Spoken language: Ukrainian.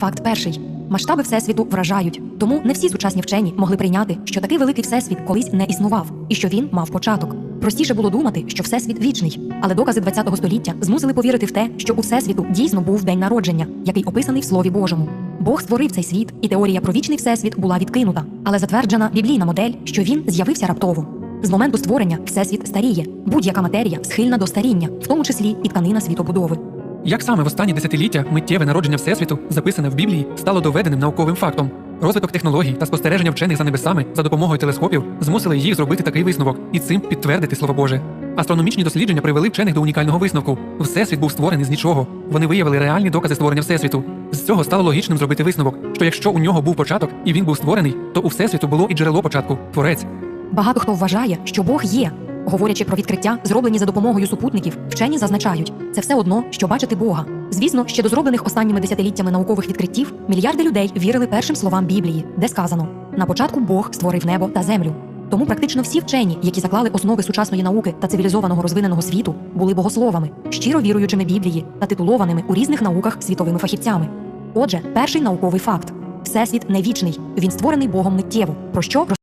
Факт перший. Масштаби всесвіту вражають, тому не всі сучасні вчені могли прийняти, що такий великий всесвіт колись не існував і що він мав початок. Простіше було думати, що всесвіт вічний, але докази ХХ століття змусили повірити в те, що у всесвіту дійсно був день народження, який описаний в Слові Божому. Бог створив цей світ, і теорія про вічний всесвіт була відкинута, але затверджена біблійна модель, що він з'явився раптово. З моменту створення всесвіт старіє, будь-яка матерія схильна до старіння, в тому числі і тканина світобудови. Як саме в останні десятиліття миттєве народження Всесвіту, записане в Біблії, стало доведеним науковим фактом. Розвиток технологій та спостереження вчених за небесами за допомогою телескопів змусили їх зробити такий висновок і цим підтвердити слово Боже. Астрономічні дослідження привели вчених до унікального висновку. Всесвіт був створений з нічого. Вони виявили реальні докази створення Всесвіту. З цього стало логічним зробити висновок, що якщо у нього був початок і він був створений, то у Всесвіту було і джерело початку творець. Багато хто вважає, що Бог є. Говорячи про відкриття, зроблені за допомогою супутників, вчені зазначають, це все одно, що бачити Бога. Звісно, ще до зроблених останніми десятиліттями наукових відкриттів мільярди людей вірили першим словам Біблії, де сказано: на початку Бог створив небо та землю. Тому практично всі вчені, які заклали основи сучасної науки та цивілізованого розвиненого світу, були богословами, щиро віруючими Біблії та титулованими у різних науках світовими фахівцями. Отже, перший науковий факт: всесвіт не вічний, він створений Богом миттєво, про що